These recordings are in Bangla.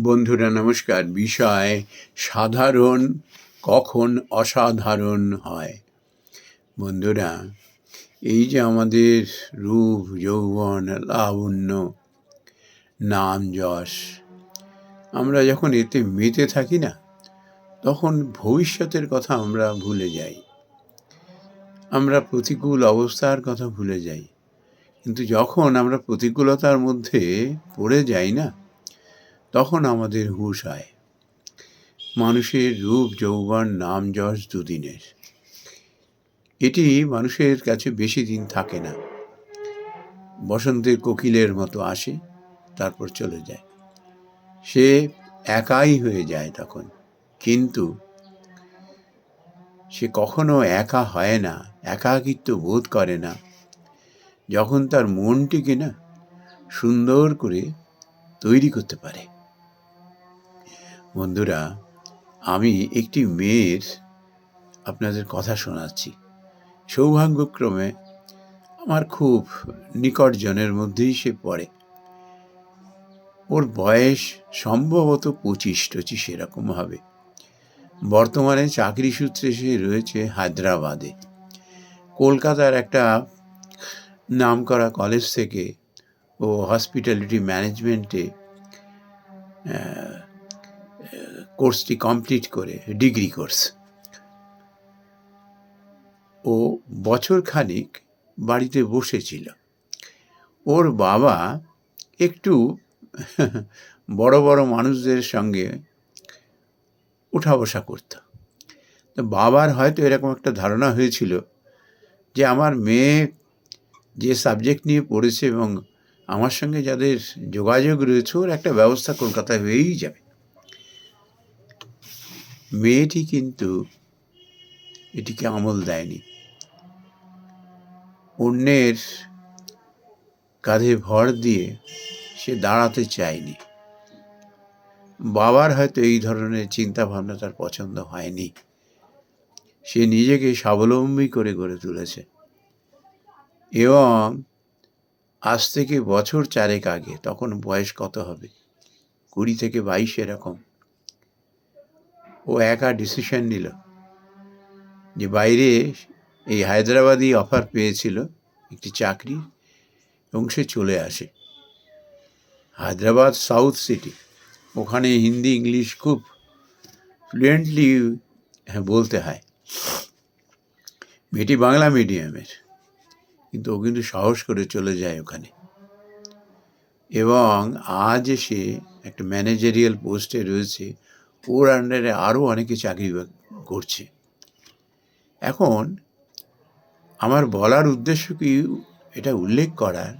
বন্ধুরা, নমস্কার। বিষয়, সাধারণ কখন অসাধারণ হয়? বন্ধুরা, এই যে আমাদের রূপ, যৌবন, লাবণ্য, নাম, যশ, আমরা যখন এতে মেতে থাকি না, তখন ভবিষ্যতের কথা আমরা ভুলে যাই। আমরা প্রতিকূল অবস্থার কথা ভুলে যাই। কিন্তু যখন আমরা প্রতিকূলতার মধ্যে পড়ে যাই না তখন আমাদের হুঁশ হয়। মানুষের রূপ, যৌবন, নাম, যশ দুদিনের। এটি মানুষের কাছে বেশি দিন থাকে না। বসন্তের কোকিলের মতো আসে, তারপর চলে যায়। সে একাই হয়ে যায় তখন। কিন্তু সে কখনো একা হয় না, একাকিত্ব বোধ করে না। যখন তার মনটিকে না সুন্দর করে তৈরি করতে পারে। বন্ধুরা, আমি একটি মেয়ের আপনাদের কথা শোনাচ্ছি। সৌভাগ্যক্রমে আমার খুব নিকটজনের মধ্যেই সে পড়ে। ওর বয়স সম্ভবত পঁচিশ টচিশ এরকম হবে। বর্তমানে চাকরি সূত্রে সে রয়েছে হায়দ্রাবাদে। কলকাতার একটা নামকরা কলেজ থেকে ও হসপিটালিটি ম্যানেজমেন্টে কোর্সটি কমপ্লিট করে ডিগ্রি কোর্স। ও বছর খানিক বাড়িতে বসেছিল। ওর বাবা একটু বড় বড় মানুষদের সঙ্গে উঠা বসা করত। তো বাবার হয়তো এরকম একটা ধারণা হয়েছিল যে আমার মেয়ে যে সাবজেক্ট নিয়ে পড়েছে এবং আমার সঙ্গে যাদের যোগাযোগ রয়েছে, ওর একটা ব্যবস্থা কলকাতায় হয়েই যাবে। মেয়েটি কিন্তু এটিকে আমল দেয়নি। অন্যের কাঁধে ভর দিয়ে সে দাঁড়াতে চায়নি। বাবার হয়তো এই ধরনের চিন্তা ভাবনা তার পছন্দ হয়নি। সে নিজেকে স্বাবলম্বী করে গড়ে তুলেছে। এবং আজ থেকে বছর চারেক আগে, তখন বয়স কত হবে? কুড়ি থেকে বাইশ এরকম। ও একা ডিসিশন নিল। যে বাইরে এই হায়দ্রাবাদি অফার পেয়েছিল একটি চাকরি এবং সে চলে আসে। হায়দ্রাবাদ সাউথ সিটি ওখানে হিন্দি ইংলিশ খুব ফ্লুয়েন্টলি হ্যাঁ বলতে হয়। মেয়েটি বাংলা মিডিয়ামের কিন্তু ও কিন্তু সাহস করে চলে যায় ওখানে। এবং আজ সে একটা ম্যানেজারিয়াল পোস্টে রয়েছে ওর আন্ডারে আরও অনেকে চাকরি করছে। এখন আমার বলার উদ্দেশ্য কি, এটা উল্লেখ করার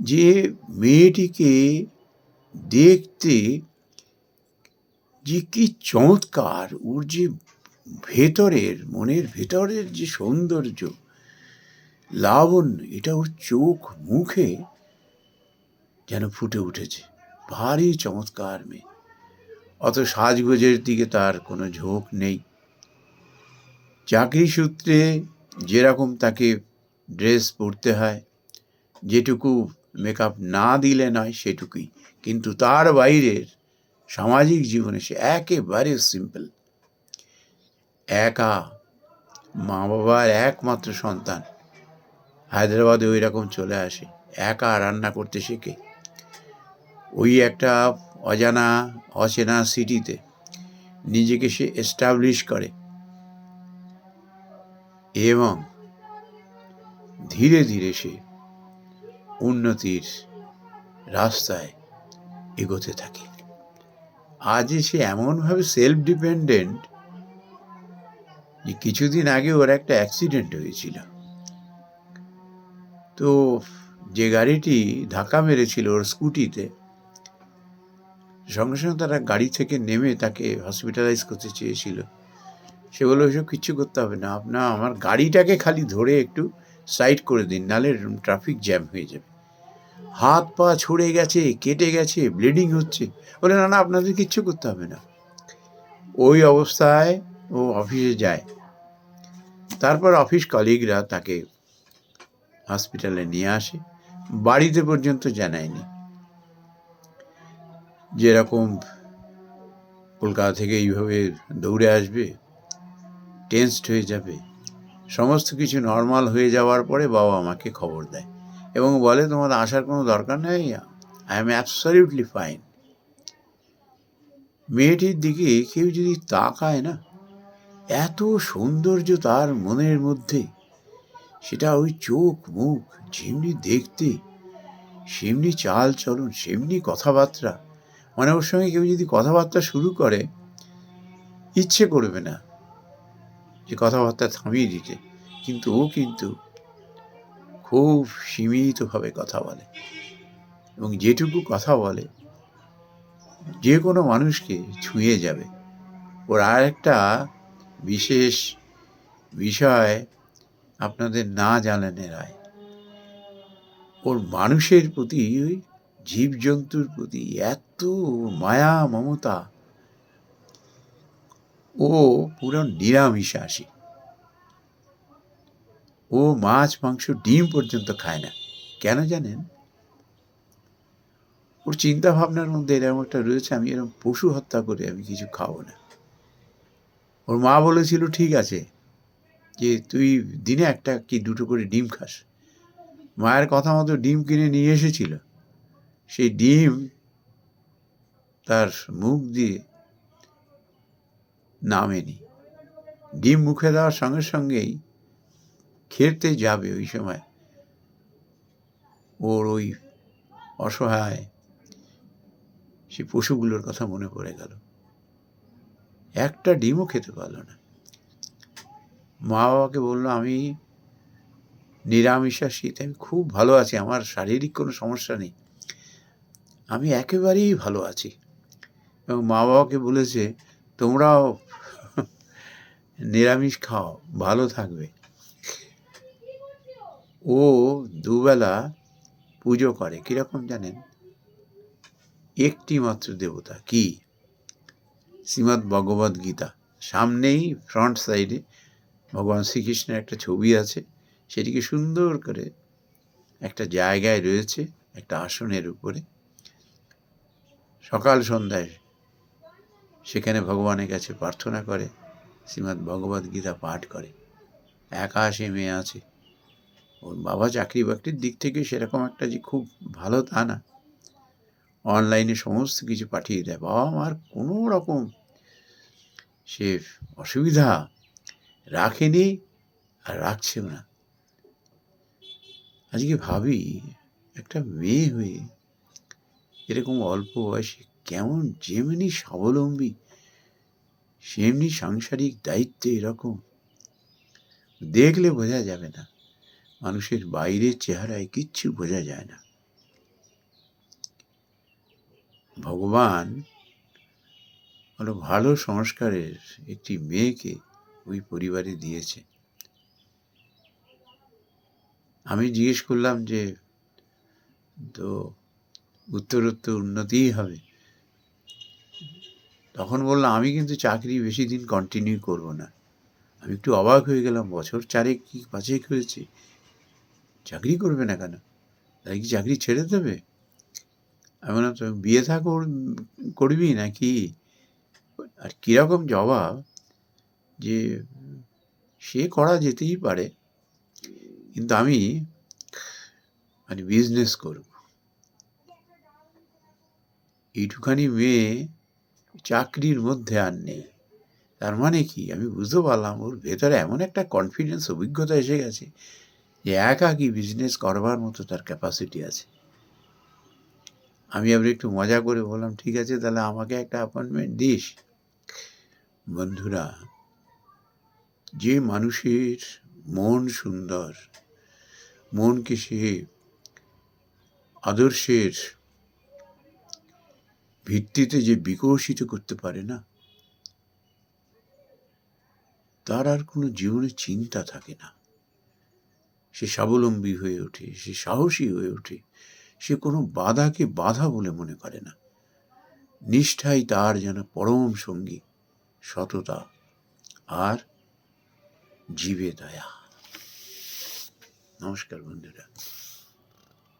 যে মেয়েটিকে দেখতে যে কি চমৎকার, ওর যে ভেতরের, মনের ভেতরের যে সৌন্দর্য, লাবণ্য, এটা ওর চোখ, মুখে যেন ফুটে উঠেছে। ভারী চমৎকার মেয়ে। অত সাজগোজের দিকে তার কোনো ঝোঁক নেই। চাকরি সূত্রে যেরকম তাকে ড্রেস পরতে হয়, যেটুকু মেকআপ না দিলে নয় সেটুকুই। কিন্তু তার বাইরের সামাজিক জীবনে সে একেবারে সিম্পল। একা মা বাবার একমাত্র সন্তান। হায়দ্রাবাদে ওই রকম চলে আসে। একা রান্না করতে শেখে। ওই একটা অজানা, অচেনা সিটিতে নিজেকে সে এস্টাবলিশ করে এবং ধীরে ধীরে সে উন্নতির রাস্তায় এগোতে থাকে। আজ সে এমনভাবে সেলফ ডিপেন্ডেন্ট যে কিছুদিন আগে ওর একটা অ্যাক্সিডেন্ট হয়েছিল। তো যে গাড়িটি ধাক্কা মেরেছিল ওর স্কুটিতে সঙ্গে সঙ্গে তারা গাড়ি থেকে নেমে তাকে হসপিটালাইজ করতে চেয়েছিল। সে বলল ওইসব কিচ্ছু করতে হবে না। আপনার আমার গাড়িটাকে খালি ধরে একটু সাইড করে দিন, নাহলে ট্রাফিক জ্যাম হয়ে যাবে। হাত পা ছড়ে গেছে, কেটে গেছে ব্লিডিং হচ্ছে। বলে, না না, আপনাদের কিচ্ছু করতে হবে না। ওই অবস্থায় ও অফিসে যায়। তারপর অফিস কলিগরা তাকে হসপিটালে নিয়ে আসে। বাড়িতে পর্যন্ত জানায়নি। যেরকম কলকাতা থেকে এইভাবে দৌড়ে আসবে টেন্সড হয়ে যাবে, সমস্ত কিছু নর্মাল হয়ে যাওয়ার পরে বাবা আমাকে খবর দেয় এবং বলে, তোমার আসার কোনো দরকার নেই? আই এম অ্যাবসলিউটলি ফাইন মেয়েটির দিকে কেউ যদি তাকায় না, এত সৌন্দর্য তার মনের মধ্যে, সেটা ওই চোখ, মুখ, যেমনি দেখতে, সেমনি চাল চলন সেমনি কথাবার্তা মানে ওর সঙ্গে কেউ যদি কথাবার্তা শুরু করে, ইচ্ছে করবে না যে কথাবার্তা থামিয়ে দিতে। কিন্তু ও কিন্তু খুব সীমিতভাবে কথা বলে এবং যেটুকু কথা বলে, যে কোনো মানুষকে ছুঁয়ে যাবে। ওর আর একটা বিশেষ বিষয় আপনাদের না জানানো রায় ওর মানুষের প্রতি জীবজন্তুর প্রতি এত মায়া, মমতা। ও পুরো নিরামিষাসী ও মাছ, মাংস, ডিম পর্যন্ত খায় না। কেন জানেন? ওর চিন্তা ভাবনার মধ্যে এরকম একটা রয়েছে, আমি এরকম পশু হত্যা করে আমি কিছু খাব না। ওর মা বলেছিল, ঠিক আছে, যে তুই দিনে একটা কি দুটো করে ডিম খাস। মায়ের কথা মতো ডিম কিনে নিয়ে এসেছিল। সেই ডিম তার মুখ দিয়ে নামেনি। ডিম মুখে দেওয়ার সঙ্গে সঙ্গেই খেতে যাবে ওই সময়। ওর ওই অসহায় সে পশুগুলোর কথা মনে পড়ে গেল। একটা ডিমও খেতে পারল না। মা বাবাকে বলল, আমি নিরামিষাশী তাই আমি খুব ভালো আছি, আমার শারীরিক কোনো সমস্যা নেই। আমি একেবারেই ভালো আছি। এবং মা বাবাকে বলেছে, তোমরাও নিরামিষ খাও, ভালো থাকবে। ও দুবেলা পুজো করে, কীরকম জানেন? একটি মাত্র দেবতা, কি? শ্রীমদ্ ভগবদ গীতা। সামনেই, ফ্রন্ট সাইডে ভগবান শ্রীকৃষ্ণের একটা ছবি আছে, সেটিকে সুন্দর করে একটা জায়গায় রয়েছে, একটা আসনের উপরে। সকাল সন্ধ্যায় সেখানে ভগবানের কাছে প্রার্থনা করে, শ্রীমদ্ ভগবদ গীতা পাঠ করে। একা সে মেয়ে আছে। ওর বাবা চাকরি বাকরির দিক থেকে সেরকম একটা যে খুব ভালো তা না। অনলাইনে সমস্ত কিছু পাঠিয়ে দেয়। বাবা মার কোনো রকম সে অসুবিধা রাখেনি আর রাখছেও না। আজকে ভাবি একটা মেয়ে হয়ে এরকম অল্প বয়সে কেমন যেমনি স্বাবলম্বী, সেমনি সাংসারিক দায়িত্বে এরকম। দেখলে বোঝা যাবে না, মানুষের বাইরের চেহারায় কিচ্ছু বোঝা যায় না। ভগবান হলো ভালো সংস্কারের একটি মেয়েকে ওই পরিবারে দিয়েছে। আমি জিজ্ঞেস করলাম যে, তো উত্তরোত্তর উন্নতিই হবে। তখন বললাম, আমি কিন্তু চাকরি বেশি দিন কন্টিনিউ করব না। আমি একটু অবাক হয়ে গেলাম, বছর চারেক কি পাঁচেক হয়েছে? চাকরি করবে না কেন? তাই কি চাকরি ছেড়ে দেবে? আমি বললাম তুমি বিয়ে থা করবি নাকি? আর কীরকম জবাব যে সে করা যেতেই পারে। কিন্তু আমি মানে বিজনেস করব। এইটুখানি মেয়ে চাকরির মধ্যে আর নেই। তার মানে কি? আমি বুঝতে পারলাম ওর ভেতরে এমন একটা কনফিডেন্স অভিজ্ঞতা এসে গেছে যে একা কি বিজনেস করবার মতো তার ক্যাপাসিটি আছে। আমি আবার একটু মজা করে বললাম, ঠিক আছে, তাহলে আমাকে একটা অ্যাপয়েন্টমেন্ট দিস। বন্ধুরা, যে মানুষের মন সুন্দর, মনকে সে আদর্শের ভিত্তিতে যে বিকশিত করতে পারে না, তার আর কোনো জীবনে চিন্তা থাকে না। সে স্বাবলম্বী হয়ে ওঠে, সে সাহসী হয়ে ওঠে, সে কোনো বাধাকে বাধা বলে মনে করে না। নিষ্ঠাই তার যেন পরম সঙ্গী, সততা আর জীবে দয়া। নমস্কার বন্ধুরা।